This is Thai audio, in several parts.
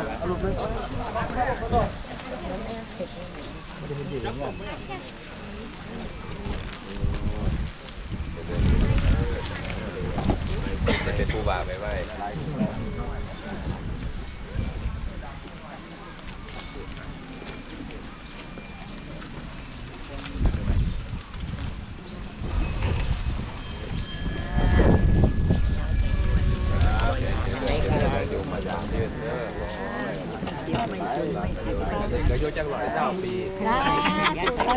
จะเป็นผู้บ่าไปไหว้ อยู่มาจากยืนเด้อก็อายุจังหวะเจ้าปี สา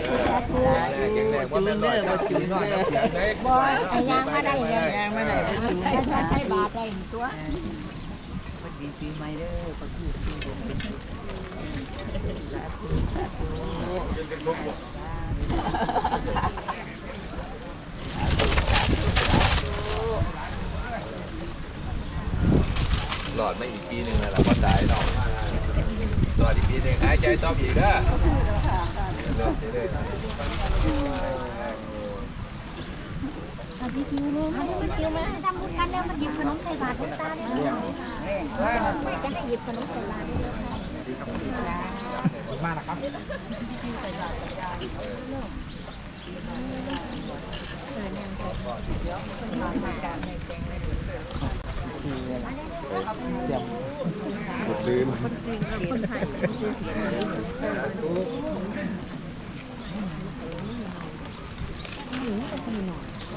ธุสาธุสาธุ แเป็นร้อยเจ้าปีน้อยเด็กบ่อ้ยางมาได้เลยยางมาได้จะถึงไอ้ใช้บาทได้ตัววันดีปีใหม่เด้อขอคือคือเป็นหลอดไม่อีกปีหนึ่งเลยล่ะก็ตายเนาะหลอดอีกปีหนึ่งหายใจต่ออีกเด้อห ลอดเรื่อยๆนะเอาพี่คิวเลยมาพี่คิวมาทำบุญกันแล้วมาหยิบขนมใส่บาตรหลวงตาได้เลยจะให้หยิบขนมใส่บาตรได้เลยมากนะครับเสียงลืมเดี๋ยว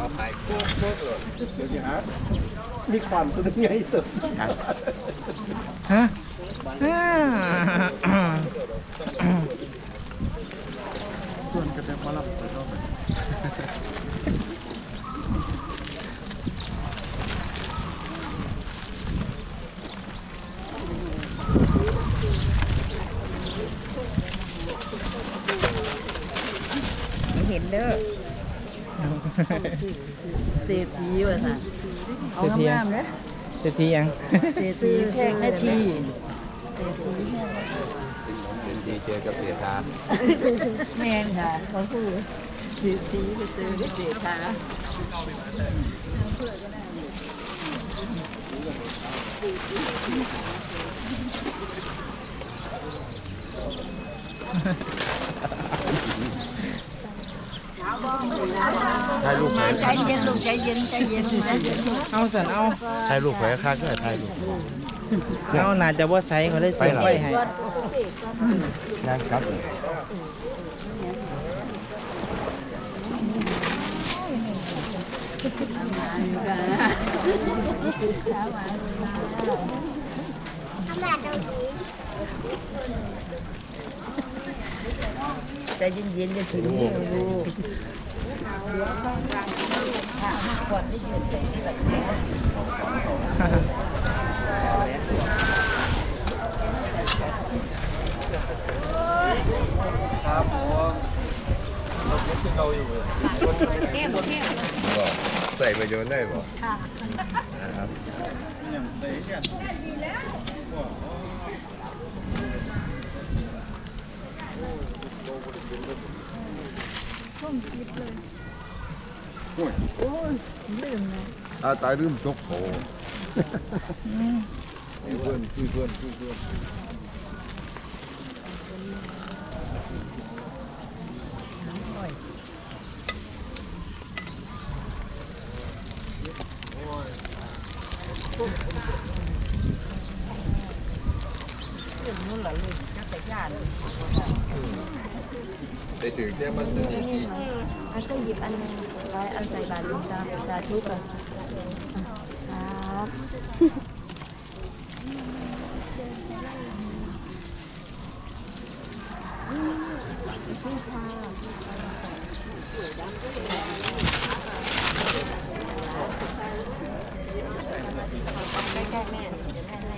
อาไปโค้งๆเลยเดี๋ยวสิฮะมีความตัวใหญ่สุดฮะ ส่วนจะเป็นมาลับไปต้อง เศรษฐีว่ะค่ะเอางามๆนะเจะทียังเศรษฐีแท่งแม่ชีเป็นดีเจอกับเสียทาแมนค่ะเขาคือเศรษฐีไปเจอกับเศรษฐา ถ่ายรูปไหมใจเย็นลูกใจเย็นใจเย็นใจเย็นเอาสันเอาถ่ายรูปไหมค่าก็ถ่ายรูปเอาน่าจะว่าไซส์เขาได้จดไว้ให้งานครับใจเย็นๆจะถึงนี่ลูกก่อ นที่ยืนตรงนี้แบบนี้ครับผมเราเก็บ ที่เราอยู่เข้มเข้มบอกใส่ประโยชน์ได้บ่ค่ะนะครับอย่างเตะกันอาตายลืมจกโผเพื่อนคือเพื่อนคือเพื่อนนู่นเหรอลูกจะแต่ญาติแต่ถึงแค่มันจะดีที่อันก็หยิบอันนึง ไว้เอาใส่บาตรหลวงตาสาธุกันครับใกล้ๆแม่เดี๋ยวแม่ให้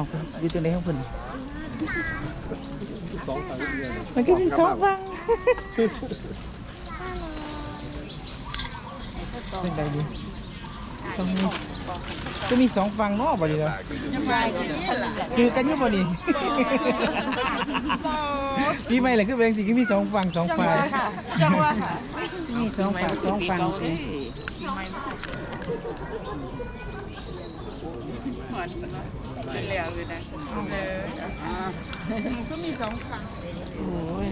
เอาอยู่ตัวไหนของคุณสองฝั่งเดียวมันก็มีสองฝั่งเป็นไงดีต้องมี ก็มีสองฝั่งเนาะบ่ดีเนาะจือกันอยู่บ่นี่พี่ไม่เลยคือเป็นสิคือมีสองฝั่งสองฝ่ายจังว่าค่ะมีสองฝั่งสองฝั่งจริงเป็นแล้วเลยนะเออก็มีสองฝั่งโอ้ย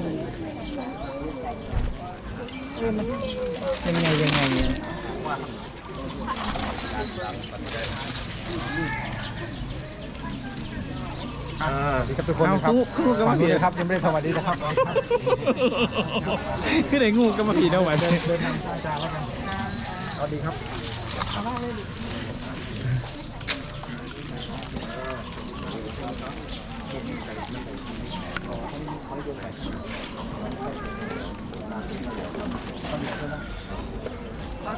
เออมันยังไงยังไงเนี่ย อ่าดีครับทุกคนเอานะครับคู่คู่กันฝั่มางนี้ผีนะครับยังไม่ได้สวัสดีนะครับคือไหนงูกันมาผีเท่าไหร่เดินเดินทางซ้ายจาแล้วกันสวัสดีครับ ก็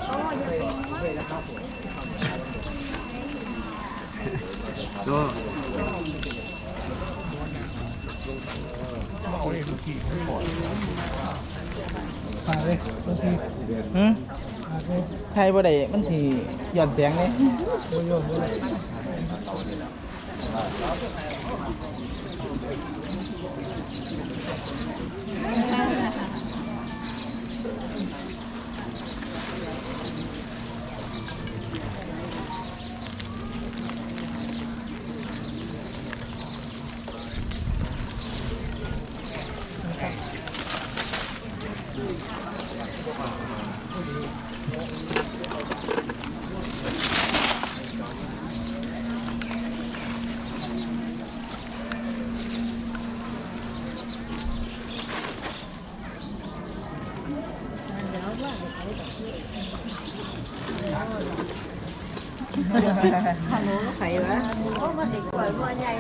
มาเลยบางทีหืมไทยบ่ได้มันทีหย่อนเสียงเล ยฮัลโหละโอ้มันเด็กปล่อยบัวใหญ่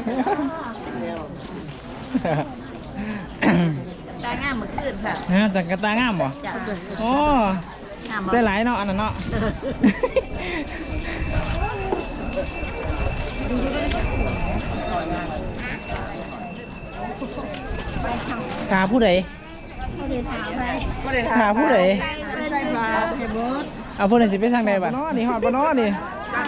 ตางามเมื่อนขึ้นค่ะฮะแต่กระตางามบ่จ้ะโอ้งามใส่หลายเนาะอันนั้นเนาะถามผู้ใดเขาเดินทางไปถามผู้ใดเอาผู้ใดสิไปทางใดบ่เนาะนี่ฮอดบ่เนาะนี่ เอา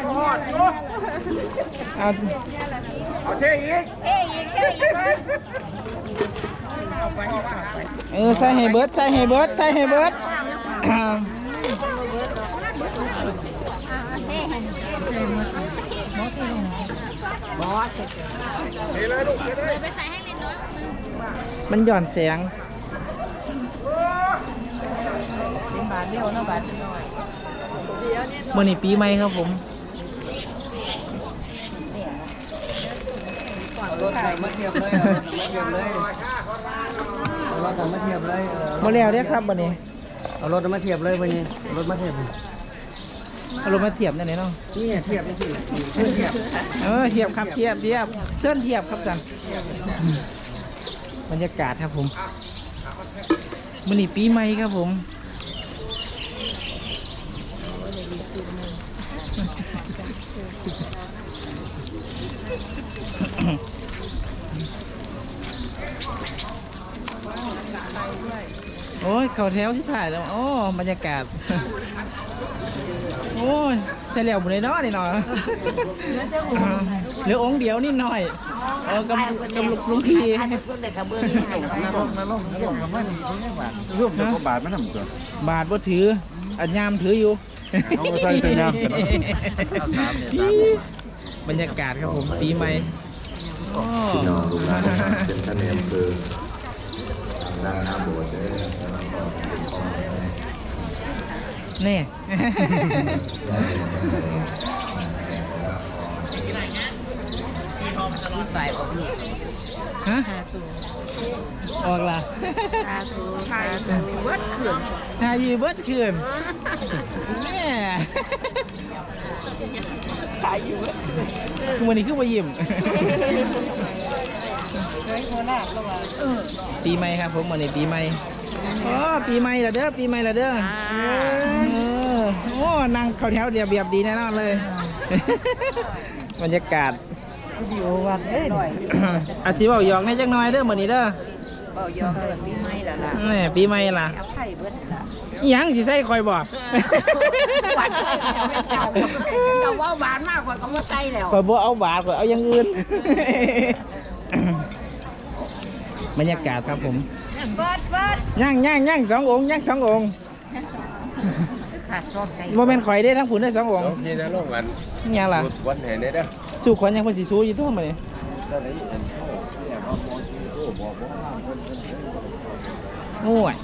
เอาเท่อีกเอ้ยอีกเอ้ยอีกเบิดเออใส่ให้เบิดใส่ให้เบิดใส่ให้เบิดอ่าเท่ให้นี่เลยลูกนี่เลยไปใส่ให้ลินน้อยมันหย่อนเสียงบาทเดียวนะบาทน้อยมื่อนี้ปีใหม่ครับผม รถมาเทียบเลยมาเทียบเลยเอารถมาเทียบเลยมาแล้วเด้อครับวันนี้เอารถมาเทียบเลยวันนี้รถมาเทียบเอารมณ์มาเทียบนั่นเนาะนี่เทียบนี่สิเทียบเออเทียบครับเทียบเทียบเส้นเทียบครับจันบรรยากาศครับผมมื่อนี้ปีใหม่ครับผม โอ้ยเขาแถวที่ถ่ายแล้ว โอ้ บรรยากาศ โอ้ยใช่แล้วบุญเลยเนาะนี่เนาะเหลือองค์เดียวนิดหน่อย เออกำกำลุกลุงพีเพื่อนเด็กกับเบอร์นี่ให้นรกนรกนรกมันไม่บาทร่วมเดี๋ยวก็บาทไม่ทำตัวบาทบ่ถือ อันยามถืออยู่เอาใส่ใส่ยามบรรยากาศครับผมปีใหม่โอ้พี่น้องลูกหลานเป็นท่านในอำเภอทางด้านหน้าโบสถ์เด้อ แน่ที่ฝ่ายออกลูกฮะหาตัวออกละหาตัวหาตัววัดเขื่อนทายีเบิดคืนแม่ขายอยู่คือวันนี้คือมายิ้ม เฮ้ยหัวหน้าก็ว่าเออปีใหม่ครับผมวันนี้ปีใหม่ โอ้ปีใหม่ละเด้อปีใหม่ละเด้อเออโอ้นั่งเข้าแถวเดียบเบียบดีแน่นอนเลย บรรยากาศวิดีโอวัดเอ้ยอาสิเว้าหยอกในจักหน่อยเด้อมื้อนี้เด้อเบายอเลยปีใหม่แล้วล่ะแหม่ปีใหม่ล่ะเอาไข่เบิดล่ะอิหยังสิใส่คอยบ่หวานเจ้าเจ้าว่าหวานมากกว่าก็ว่าใจแล้วคอยบ่เอาบาทคอยเอาอย่างอื่นบรรยากาศครับผม เบิดเบิดย่างย่างย่างสององค์ย่างสององค์ขาดรอบใจโมเมนต์ข่อยได้ทั้งผุนได้สององค์นี่นะโรงงานนี่ยังล่ะวันไหนเนี่ยเด้อสู้ขวัญยังเพิ่นสิสู้อยู่ตัวมื้อนี้ตอนนี้เห็นเขาเนี่ยเขามองโอ้บอกว่าเพิ่นเพิ่นเพิ่นโอ้ย